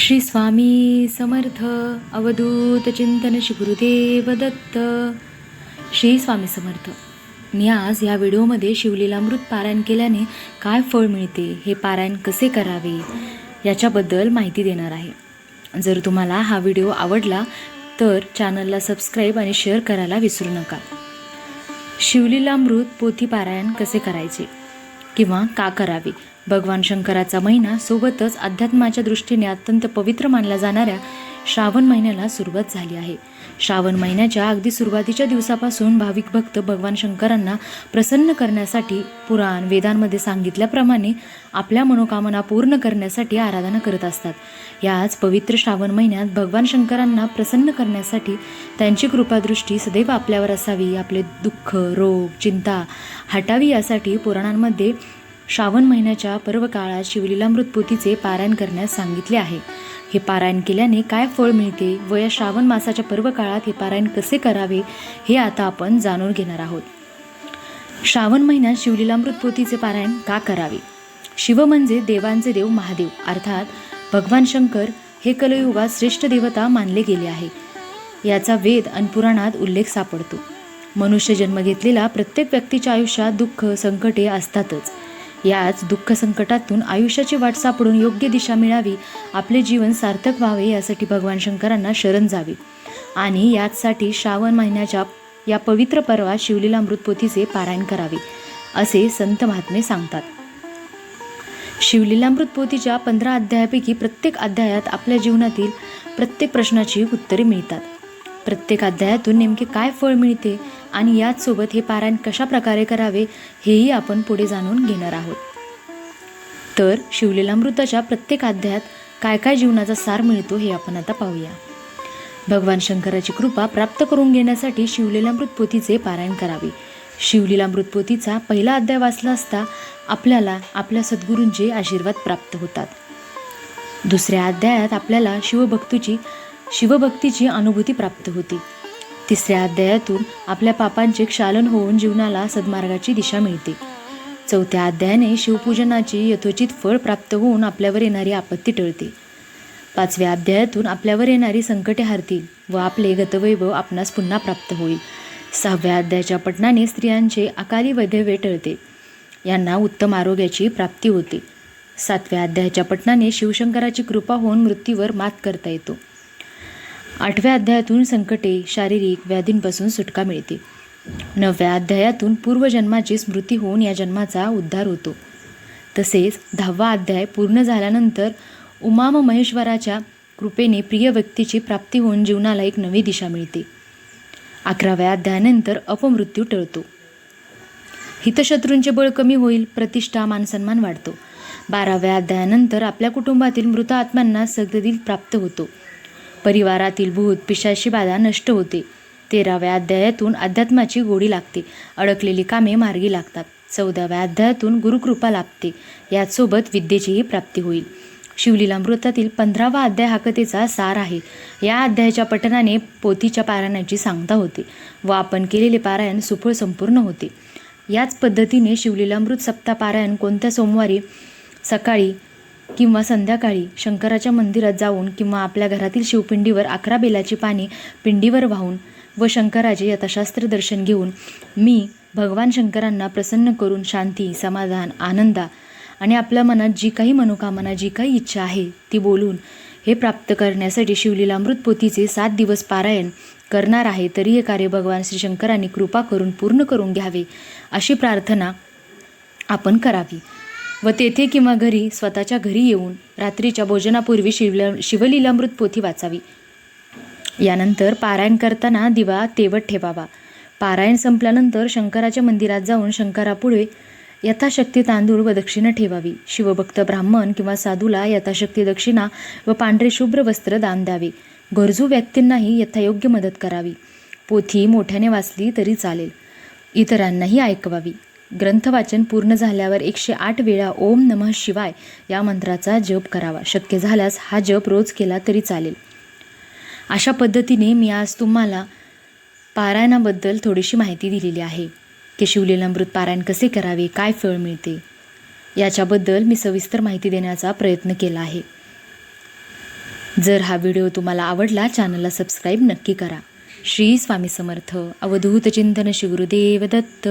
श्री स्वामी समर्थ अवधूत चिंतन श्री गुरुदेव दत्त. श्री स्वामी समर्थ मी आज या व्हिडिओमध्ये शिवलीलामृत पारायण केल्याने काय फळ मिळते हे पारायण कसे करावे याच्याबद्दल माहिती देणार आहे. जर तुम्हाला हा व्हिडिओ आवडला तर चॅनलला सबस्क्राईब आणि शेअर करायला विसरू नका. शिवलीलामृत पोथी पारायण कसे करायचे? किंवा का करावे? भगवान शंकराचा महिना सोबतच अध्यात्माच्या दृष्टीने अत्यंत पवित्र मानल्या जाणाऱ्या श्रावण महिन्याला सुरुवात झाली आहे. श्रावण महिन्याच्या अगदी सुरुवातीच्या दिवसापासून भाविक भक्त भगवान शंकरांना प्रसन्न करण्यासाठी पुराण वेदांमध्ये सांगितल्याप्रमाणे आपल्या मनोकामना पूर्ण करण्यासाठी आराधना करत असतात. याच पवित्र श्रावण महिन्यात भगवान शंकरांना प्रसन्न करण्यासाठी त्यांची कृपादृष्टी सदैव आपल्यावर असावी. आपले दुःख रोग चिंता हटावी यासाठी पुराणांमध्ये श्रावण महिन्याच्या पर्वकाळात शिवलीला मृतपोतीचे पारायण करण्यास सांगितले आहे. हे पारायण केल्याने काय फळ मिळते व या श्रावण मासाच्या पर्वकाळात हे पारायण कसे करावे हे आता आपण जाणून घेणार आहोत. श्रावण महिन्यात शिवलीला मृतपोतीचे पारायण का करावे? शिव म्हणजे देवांचे देव महादेव अर्थात भगवान शंकर हे कलयुगात श्रेष्ठ देवता मानले गेले आहे. याचा वेद आणि पुराणात उल्लेख सापडतो. मनुष्य जन्म घेतलेला प्रत्येक व्यक्तीच्या आयुष्यात दुःख संकटे असतातच. याच दुःख संकटातून आयुष्याची वाट सापडून योग्य दिशा मिळावी आपले जीवन सार्थक व्हावे यासाठी भगवान शंकरांना शरण जावे. आणि याचसाठी श्रावण महिन्याच्या या पवित्र पर्वात शिवलीला पोथीचे पारायण करावे असे संत महात्मे सांगतात. शिवलीला पोथीच्या पंधरा अध्यायापैकी प्रत्येक अध्यायात आपल्या जीवनातील प्रत्येक प्रश्नाची उत्तरे मिळतात. प्रत्येक अध्यायातून नेमके काय फळ मिळते आणि याचसोबत हे पारायण कशा प्रकारे करावे हेही आपण पुढे जाणून घेणार आहोत. तर शिवलीलामृताच्या प्रत्येक अध्यायात काय काय जीवनाचा सार मिळतो हे आपण आता पाहूया. भगवान शंकराची कृपा प्राप्त करून घेण्यासाठी शिवलीलामृत पोथीचे पारायण करावे. शिवलीलामृत पोथीचा पहिला अध्याय वाचला असता आपल्याला आपल्या सद्गुरूंचे आशीर्वाद प्राप्त होतात. दुसऱ्या अध्यायात आपल्याला शिवभक्तीची शिवभक्तीची अनुभूती प्राप्त होती. तिसऱ्या अध्यायातून आपल्या पापांचे क्षालन होऊन जीवनाला सद्मार्गाची दिशा मिळते. चौथ्या अध्यायाने शिवपूजनाची यथोचित फळ प्राप्त होऊन आपल्यावर येणारी आपत्ती टळते. पाचव्या अध्यायातून आपल्यावर येणारी संकटे हरतील व आपले गतवैभव आपणास पुन्हा प्राप्त होईल. सहाव्या अध्यायाच्या पठणाने स्त्रियांचे अकाली वैधव्य टळते. यांना उत्तम आरोग्याची प्राप्ती होते. सातव्या अध्यायाच्या पठणाने शिवशंकराची कृपा होऊन मृत्यूवर मात करता येतो. आठव्या अध्यायातून संकटे शारीरिक व्याधींपासून सुटका मिळते. नवव्या अध्यायातून पूर्वजन्माची स्मृती होऊन या जन्माचा उद्धार होतो. तसेच दहावा अध्याय पूर्ण झाल्यानंतर उमाम महेश्वराच्या कृपेने प्रिय व्यक्तीची प्राप्ती होऊन जीवनाला एक नवी दिशा मिळते. अकराव्या अध्यायानंतर अपमृत्यू टळतो. हितशत्रूंचे बळ कमी होईल प्रतिष्ठा मानसन्मान वाढतो. बाराव्या अध्यायानंतर आपल्या कुटुंबातील मृत आत्म्यांना सगदील प्राप्त होतो. परिवारातील भूत पिशाची बाधा नष्ट होते. तेराव्या अध्यायातून अध्यात्माची गोडी लागते. अडकलेली कामे मार्गी लागतात. चौदाव्या अध्यायातून गुरुकृपा लाभते. याचसोबत विद्येचीही प्राप्ती होईल. शिवलीला मृतातील पंधरावा अध्याय हा कथेचा सार आहे. या अध्यायाच्या पठनाने पोथीच्या पारायणाची सांगता होते. व आपण केलेले पारायण सुफळ संपूर्ण होते. याच पद्धतीने शिवलीलामृत सप्ताह पारायण कोणत्या सोमवारी सकाळी किंवा संध्याकाळी शंकराच्या मंदिरात जाऊन किंवा आपल्या घरातील शिवपिंडीवर अकरा बेलाची पाने पिंडीवर वाहून व शंकराचे यथाशास्त्र दर्शन घेऊन मी भगवान शंकरांना प्रसन्न करून शांती समाधान आनंदा आणि आपल्या मनात जी काही मनोकामना जी काही इच्छा आहे ती बोलून हे प्राप्त करण्यासाठी शिवलीलामृत पोथीचे सात दिवस पारायण करणार आहे तरी हे कार्य भगवान श्री शंकरांनी कृपा करून पूर्ण करून घ्यावे अशी प्रार्थना आपण करावी. व तेथे किंवा घरी स्वतःच्या घरी येऊन रात्रीच्या भोजनापूर्वी शिवल शिवलीलामृत पोथी वाचावी. यानंतर पारायण करताना दिवा तेवत ठेवावा. पारायण संपल्यानंतर शंकराच्या मंदिरात जाऊन शंकरापुढे यथाशक्ती तांदूळ व दक्षिणा ठेवावी. शिवभक्त ब्राह्मण किंवा साधूला यथाशक्ती दक्षिणा व पांढरे शुभ्र वस्त्र दान द्यावे. गरजू व्यक्तींनाही यथायोग्य मदत करावी. पोथी मोठ्याने वाचली तरी चालेल. इतरांनाही ऐकवावी. ग्रंथवाचन पूर्ण झाल्यावर एकशे आठ वेळा ओम नमः शिवाय या मंत्राचा जप करावा. शक्य झाल्यास हा जप रोज केला तरी चालेल. अशा पद्धतीने मी आज तुम्हाला पारायणाबद्दल थोडीशी माहिती दिलेली आहे. की शिवलीलामृत पारायण कसे करावे काय फळ मिळते याच्याबद्दल मी सविस्तर माहिती देण्याचा प्रयत्न केला आहे. जर हा व्हिडिओ तुम्हाला आवडला चॅनलला सबस्क्राईब नक्की करा. श्री स्वामी समर्थ. अवधूत चिंतन श्री गुरुदेव दत्त.